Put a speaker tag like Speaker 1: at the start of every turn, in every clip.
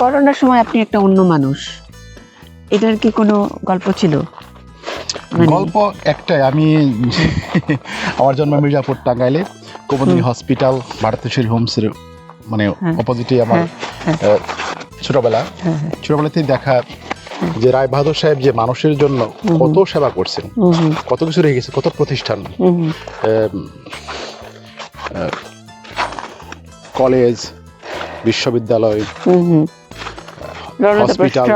Speaker 1: করোনার সময় আপনি একটা অন্য মানুষ এটার কি কোনো গল্প ছিল মানে-
Speaker 2: গল্প একটাই আমি আমার জন্ম মির্জাপুর টাঙ্গাইলে কুমুদিনী হসপিটাল ভারতেশ্বরী হোমসের মানে। অপোজিটে আমার
Speaker 1: হ্যাঁ,
Speaker 2: ছোটবেলা
Speaker 1: হ্যাঁ, হ্যাঁ।
Speaker 2: ছোটবেলাতেই দেখা যে রায় বাহাদুর সাহেব যে মানুষের জন্য। কত সেবা করছেন কত কিছু রেখে গেছে কত প্রতিষ্ঠান কলেজ বিশ্ববিদ্যালয়।
Speaker 1: রণদা প্রসাদ-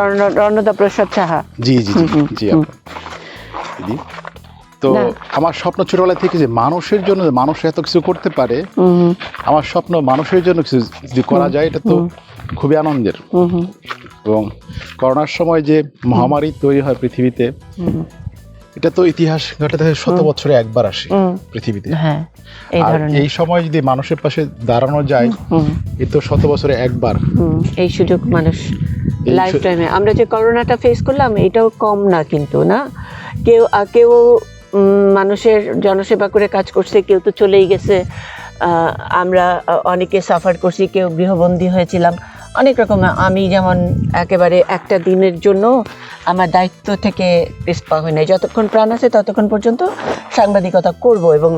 Speaker 1: সাহা।
Speaker 2: জি জি জি। দিদি তো আমার স্বপ্ন ছোটবেলা থেকে যে মানুষের জন্য মানুষ এত কিছু করতে পারে আমার স্বপ্ন মানুষের জন্য কিছু যদি করা যায় এটা তো খুবই আনন্দের। এবং করোনার সময় যে মহামারী তৈরি হয় পৃথিবীতে এটা তো ইতিহাস ঘটে থাকে শত বছরে একবার আসে পৃথিবীতে।
Speaker 1: হ্যাঁ এই
Speaker 2: আর এই সময় যদি মানুষের পাশে দাঁড়ানো যায় এ তো শত বছরে একবার।
Speaker 1: এই সুযোগ মানুষ লাইফ টাইমে আমরা যে করোনাটা ফেস করলাম, এটাও কম না কিন্তু, না? কেউ কেউ মানুষের জনসেবা করে কাজ করছে, কেউ তো চলেই গেছে। আমরা অনেকে সাফার করছি, কেউ গৃহবন্দী হয়েছিলাম। অনেক রকম, আমি যেমন একেবারে একটা দিনের জন্য আমার দায়িত্ব থেকে পিসপা হয় নাই যতক্ষণ প্রাণ আছে ততক্ষণ পর্যন্ত সাংবাদিকতা করব এবং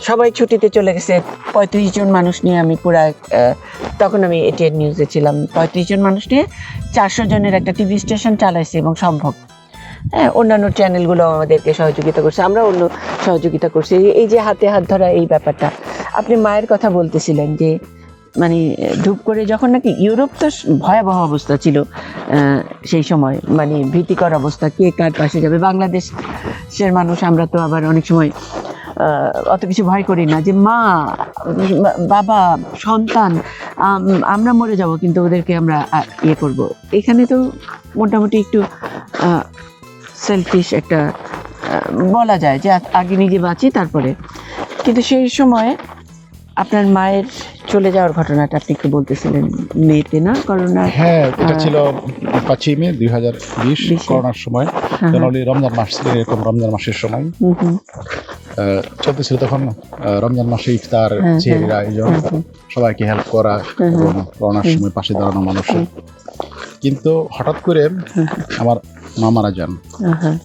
Speaker 1: সবাই ছুটিতে চলে গেছে। পঁয়ত্রিশ জন মানুষ নিয়ে আমি পুরা তখন আমি এটিএন নিউজে ছিলাম। পঁয়ত্রিশ জন মানুষ নিয়ে চারশো জনের একটা টিভি স্টেশন চালাইছে এবং সম্ভব। হ্যাঁ অন্যান্য চ্যানেলগুলো আমাদেরকে সহযোগিতা করছে আমরা অন্য সহযোগিতা করছি। এই- যে হাতে হাত ধরা এই ব্যাপারটা। আপনি মায়ের কথা বলতেছিলেন যে মানে ধূপ করে যখন নাকি ইউরোপ তো ভয়াবহ অবস্থা ছিল সেই সময়। মানে ভীতিকর অবস্থা, কে কার পাশে যাবে? বাংলাদেশের মানুষ, আমরা তো আবার অনেক সময় অত কিছু ভয় করি না যে মা বাবা সন্তান আম- আমরা মরে যাব কিন্তু ওদেরকে আমরা ইয়ে করব। এখানে তো মোটামুটি একটু সেলফিশ একটা বলা যায় যে আগে নিজে বাঁচি তারপরে। কিন্তু সেই সময় আপনার মায়ের চলে যাওয়ার ঘটনাটা আপনি একটু বলতেছিলেন মেয়েতে না করোনা
Speaker 2: হ্যাঁ এটা ছিল পাঁচই মে দুই হাজার বিশ করোনার সময়।
Speaker 1: হ্যাঁ,
Speaker 2: রমজান মাস ছিল এরকম রমজান মাসের সময়। চলতেছিল তখন রমজান মাসে ইফতার
Speaker 1: হ্যাঁ,
Speaker 2: চেহারির
Speaker 1: হ্যাঁ,
Speaker 2: আয়োজন
Speaker 1: হ্যাঁ, হ্যাঁ,
Speaker 2: সবাইকে হেল্প করা। এবং করোনার সময় পাশে দাঁড়ানো মানুষের। কিন্তু হঠাৎ করে আমার মা মারা যান।
Speaker 1: হ্যাঁ, হ্যাঁ।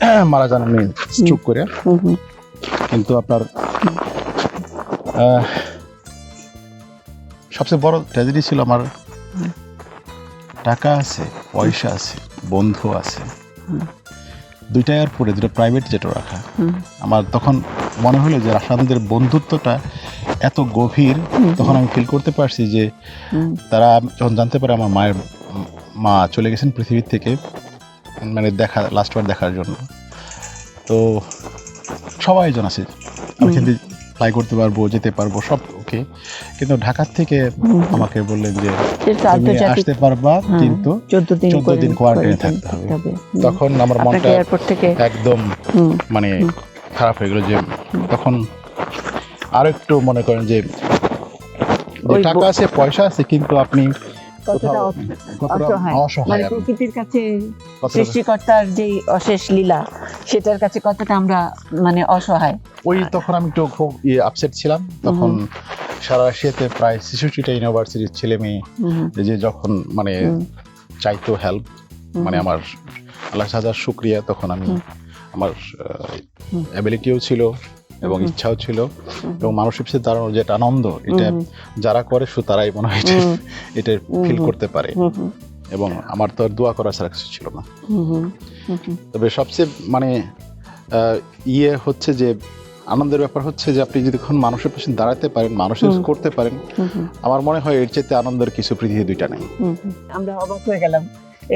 Speaker 1: হ্যাঁ
Speaker 2: মারা যান উনি স্ট্রোক করে। কিন্তু আপনার সবচেয়ে বড় ট্র্যাজেডি ছিল আমার। টাকা আছে। পয়সা আছে বন্ধু আছে।
Speaker 1: হুম।
Speaker 2: দুইটা পরে দুটো প্রাইভেট জেটও রাখা। আমার তখন মনে হলো যে রাশানদের বন্ধুত্বটা এত গভীর তখন আমি ফিল করতে পারছি যে তারা যখন জানতে পারে আমার মায়ের মা চলে গেছেন পৃথিবীর থেকে মানে দেখা লাস্টবার দেখার জন্য। তো সবাই জন আছে। আমি ফ্লাই করতে পারব যেতে পারব সব ওকে কিন্তু ঢাকার থেকে আমাকে বললেন যে তুমি আসতে পারবা
Speaker 1: হ্যাঁ,
Speaker 2: কিন্তু
Speaker 1: চোদ্দ দিন
Speaker 2: 14 কোয়ারেন্টাইনে থাকতে হবে। তখন আমার মনটা একদম মানে খারাপ হয়ে গেল যে তখন আরও একটু মনে করেন যে টাকা আছে পয়সা আছে কিন্তু আপনি
Speaker 1: মানে প্রকৃতির কাছে সৃষ্টিকর্তার যে অশেষ লীলা সেটার কাছে কতটা আমরা মানে অসহায়।
Speaker 2: ওই তখন আমি একটু খুব ইয়ে আপসেট ছিলাম। তখন সারা রাশিয়াতে প্রায় ছেষট্টিটা ইউনিভার্সিটির ছেলে মেয়ে যে যখন মানে চাইতো হেল্প মানে আমার আল্লাহ হাজার শুক্রিয়া তখন আমি আমার। অ্যাবিলিটিও ছিল এবং ইচ্ছাও ছিল এবং মানুষের পিছিয়ে দাঁড়ানোর যে একটা আনন্দ এটা যারা করে শুধু তারাই মনে হয় এটা- এটা ফিল করতে পারে। এবং আমার তো আর দোয়া করা ছাড়া কিছু ছিল না। তবে সবচেয়ে মানে ইয়ে হচ্ছে যে আনন্দের ব্যাপার হচ্ছে যে আপনি যদি যখন মানুষের পাশে দাঁড়াতে পারেন মানুষের করতে পারেন আমার মনে হয় এর চেয়ে আনন্দের কিছু পৃথিবী দুইটা নেই।
Speaker 1: আমরা অবাক হয়ে গেলাম।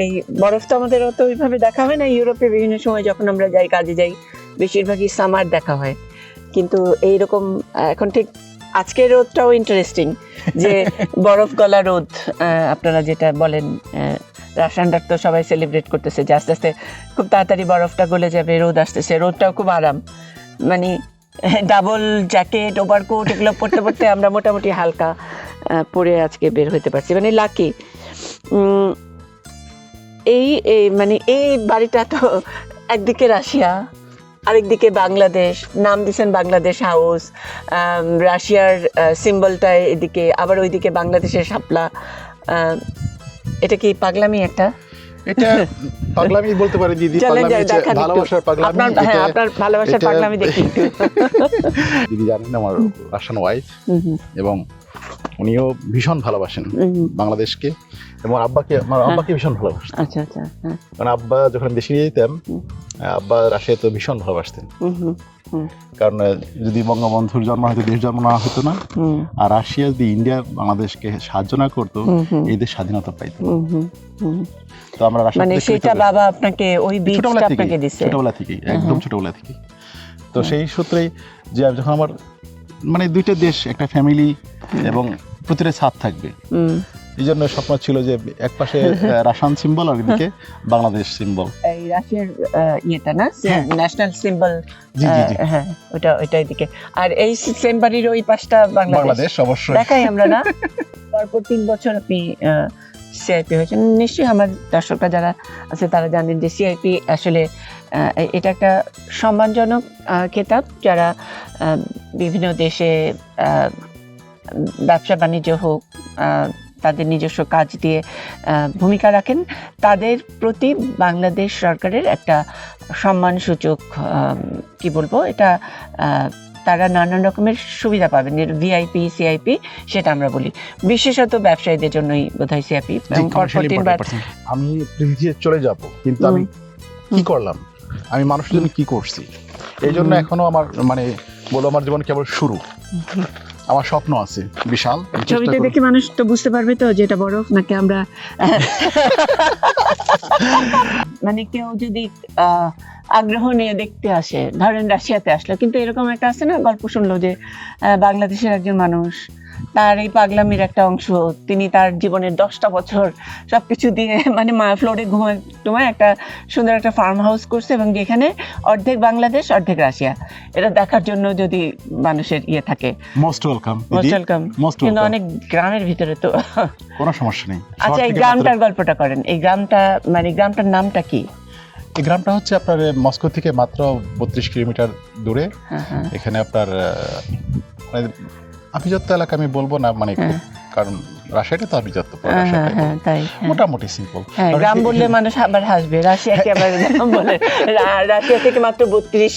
Speaker 1: এই বরফ তো আমাদের অত ওইভাবে দেখা হয় না ইউরোপে বিভিন্ন সময় যখন আমরা যাই কাজে যাই বেশিরভাগই সামার দেখা হয়। কিন্তু এইরকম আহ, এখন ঠিক আজকের রোদটাও ইন্টারেস্টিং যে বরফ গলা রোদ আহ, আপনারা যেটা বলেন রাশিয়ানরা তো সবাই সেলিব্রেট করতেছে যে আস্তে আস্তে খুব তাড়াতাড়ি বরফটা গলে যাবে রোদ আসতেছে রোদটাও খুব আরাম। মানে ডাবল জ্যাকেট ওভারকোট এগুলো পড়তে পড়তে আমরা মোটামুটি হালকা পরে আজকে বের হতে পারছি। মানে লাকি এই মানে এই বাড়িটা তো একদিকে রাশিয়া, আরেকদিকে বাংলাদেশ, নাম দিছেন বাংলাদেশ হাউস রাশিয়ার সিম্বলটা এদিকে, আবার ওইদিকে বাংলাদেশের শাপলা। এটা কি পাগলামি একটা?
Speaker 2: এটা পাগলামি বলতে পারি দিদি পাগলামি। ভালোবাসার পাগলামি
Speaker 1: আপনার হ্যাঁ আপনার ভালোবাসার পাগলামি দেখি
Speaker 2: দিদি জানেন আমার রাশিয়ান ওয়াইফ এবং উনিও ভীষণ ভালোবাসেন। বাংলাদেশকে এবং আব্বাকে আমার আব্বাকে ভীষণ ভালোবাসতেন।
Speaker 1: আচ্ছা আচ্ছা হ্যাঁ।
Speaker 2: কারণ আব্বা যখন দেশে নিয়ে যেতাম আব্বা রাশিয়া তো ভীষণ ভালোবাসতেন। কারণ যদি বঙ্গবন্ধুর জন্ম হয়তো দেশ জন্ম না হতো না আর রাশিয়া যদি ইন্ডিয়া বাংলাদেশকে সাহায্য না করতো এই দেশ স্বাধীনতা পাইতো। তো আমরা
Speaker 1: মানে সেটা বাবা আপনাকে ওই বীজটা আপনাকে দিছে।
Speaker 2: ছোটবেলা থেকে একদম ছোটবেলা থেকে তো সেই সূত্রেই যে যখন আমার মানে দুইটা দেশ একটা ফ্যামিলি এবং প্রতিটা সাথ থাকবে। এই জন্য স্বপ্ন ছিল যে এক পাশে রাশান সিম্বল আর এদিকে বাংলাদেশ সিম্বল
Speaker 1: এই রাশিয়ার ইয়েটা না?
Speaker 2: হ্যাঁ।
Speaker 1: ন্যাশনাল সিম্বল
Speaker 2: জি জি জি।
Speaker 1: হ্যাঁ ওটা ওটা এদিকে। আর এই সেম ওই পাশটা বাংলাদেশ।
Speaker 2: বাংলাদেশ অবশ্যই।
Speaker 1: দেখাই আমরা না? পরপর তিন বছর আপনি সিআইপি হয়েছেন নিশ্চয়ই আমার দর্শকরা যারা আছে, তারা জানেন যে সিআইপি আসলে এটা একটা সম্মানজনক খেতাব যারা বিভিন্ন দেশে ব্যবসা বাণিজ্য হোক তাদের নিজস্ব কাজ দিয়ে ভূমিকা রাখেন। তাদের প্রতি বাংলাদেশ সরকারের একটা সম্মানসূচক কি বলব, এটা তারা নানান রকমের সুবিধা পাবেন ভিআইপি সিআইপি সেটা আমরা বলি। বিশেষত ব্যবসায়ীদের জন্যই বোধহয় সিআইপি।
Speaker 2: আমি চলে যাব কিন্তু আমি কি করলাম? আমি মানুষের জন্য কি করছি? এই জন্য এখনও আমার মানে বলো আমার জীবন কেবল শুরু। আমার স্বপ্ন আছে বিশাল। ছবিটা
Speaker 1: ছবিতে দেখে মানুষ তো বুঝতে পারবে তো যেটা বরফ নাকি আমরা মানে কেউ যদি আহ, আগ্রহ নিয়ে দেখতে আসে ধরেন রাশিয়াতে আসলো কিন্তু এরকম একটা আছে না গল্প শুনলো যে আহ, বাংলাদেশের একজন মানুষ তার এই পাগলামির একটা অংশ। তিনি তার জীবনের দশটা বছর সবকিছু দিয়ে মানে মা ফ্লোরে ঘুমায় টুমায় একটা সুন্দর একটা ফার্ম হাউস করছে এবং যেখানে অর্ধেক বাংলাদেশ অর্ধেক রাশিয়া। এটা দেখার জন্য যদি মানুষের ইয়ে থাকে।
Speaker 2: Most welcome
Speaker 1: most welcome
Speaker 2: most
Speaker 1: কিন্তু অনেক গ্রামের ভিতরে তো।
Speaker 2: কোনো সমস্যা নেই।
Speaker 1: আচ্ছা এই গ্রামটার গল্পটা করেন। এই গ্রামটা মানে গ্রামটার নামটা কি?
Speaker 2: এই গ্রামটা হচ্ছে আপনার মস্কো থেকে মাত্র বত্রিশ কিলোমিটার দূরে।
Speaker 1: হ্যাঁ হ্যাঁ।
Speaker 2: এখানে আপনার মানে আভিজাত্য এলাকা আমি বলব না মানে খুব কারণ রাশিয়াটা তো আভিজাত্য পুরো
Speaker 1: হ্যাঁ, হ্যাঁ। তাই হ্যাঁ।
Speaker 2: মোটামুটি সিম্পল
Speaker 1: গ্রাম বললে মানুষ আবার হাসবে রাশিয়াকে আবার গ্রাম বলে রাশিয়া থেকে মাত্র বত্রিশ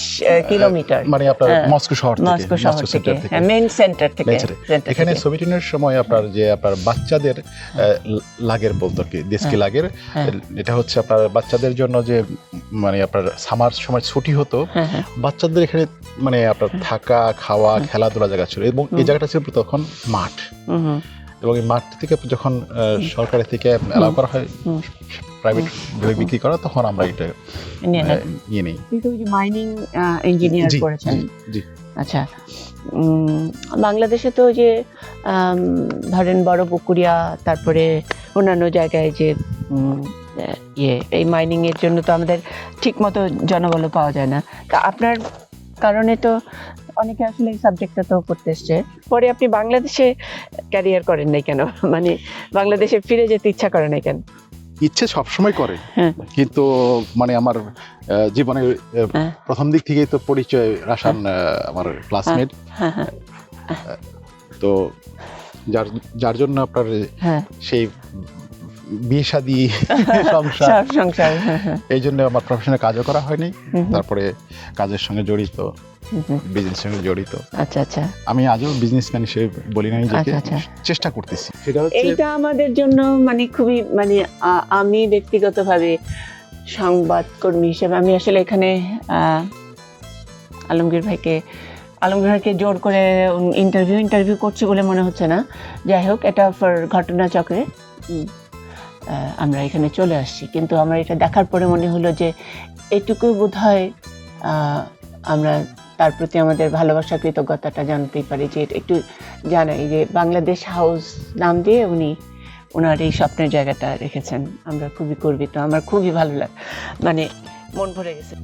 Speaker 1: কিলোমিটার
Speaker 2: মানে আপনার মস্কো শহর থেকে
Speaker 1: মস্কো শহর থেকে মেইন সেন্টার থেকে
Speaker 2: এখানে
Speaker 1: থেকে।
Speaker 2: সোভিয়েটিনের সময় আপনার যে আপনার বাচ্চাদের লাগের বলতো কি দেশকে। লাগের। এটা হচ্ছে আপনার বাচ্চাদের জন্য যে মানে আপনার সামার সময় ছুটি হতো বাচ্চাদের এখানে মানে আপনার থাকা খাওয়া খেলাধুলা জায়গা ছিল এবং এই জায়গাটা ছিল তখন মাঠ এবং এই মাঠ থেকে যখন সরকারের থেকে অ্যালাউ করা হয়। প্রাইভেট বিক্রি করা তখন আমরা এটা
Speaker 1: নিয়ে
Speaker 2: নিই।
Speaker 1: মাইনিং ইঞ্জিনিয়ার করেছেন।
Speaker 2: জি।
Speaker 1: আচ্ছা বাংলাদেশে তো যে ধরেন বড় পুকুরিয়া তারপরে অন্যান্য জায়গায় যে ইয়ে এই মাইনিং এর জন্য তো আমাদের ঠিক মতো জনবল পাওয়া যায় না। তা আপনার কারণে তো অনেকে আসলে এই সাবজেক্টটা তো পড়তে এসছে। পরে আপনি বাংলাদেশে ক্যারিয়ার করেন নাই কেন? মানে বাংলাদেশে ফিরে যেতে ইচ্ছা করে নাই কেন?
Speaker 2: ইচ্ছে সবসময় করে।
Speaker 1: হ্যাঁ।
Speaker 2: কিন্তু মানে আমার জীবনের
Speaker 1: হ্যাঁ।
Speaker 2: প্রথম দিক থেকেই তো পরিচয় রাসান আমার ক্লাসমেট
Speaker 1: হ্যাঁ হ্যাঁ।
Speaker 2: তো যার যার জন্য আপনার
Speaker 1: হ্যাঁ।
Speaker 2: সেই বিয়ে শাদি সংসার।
Speaker 1: সংসার হ্যাঁ হ্যাঁ।
Speaker 2: এই জন্য আমার প্রফেশনাল কাজও করা হয়নি। তারপরে কাজের সঙ্গে জড়িত
Speaker 1: হুম।
Speaker 2: সঙ্গে জড়িত।
Speaker 1: আচ্ছা আচ্ছা।
Speaker 2: আমি আজও বিজনেসম্যান হিসেবে বলি না নিজেকে
Speaker 1: আচ্ছা, আচ্ছা।
Speaker 2: চেষ্টা করতেছি। সেটা হচ্ছে
Speaker 1: এইটা আমাদের জন্য মানে খুবই মানে আমি ব্যক্তিগতভাবে সংবাদকর্মী হিসেবে আমি আসলে এখানে আহ, আলমগীর ভাইকে আলমগীর ভাইকে জোর করে ইন্টারভিউ ইন্টারভিউ করছি বলে মনে হচ্ছে না। যাই হোক এটা ফর ঘটনা চক্রে আমরা এখানে চলে আসছি। কিন্তু আমরা এটা দেখার পরে মনে হলো যে এটুকু বোধ হয় আমরা তার প্রতি আমাদের ভালোবাসা, কৃতজ্ঞতাটা জানতেই পারি যে একটু জানাই যে বাংলাদেশ হাউস নাম দিয়ে উনি ওনার এই স্বপ্নের জায়গাটা রেখেছেন। আমরা খুবই গর্বিত, আমার খুবই ভালো লাগে মানে মন ভরে গেছে।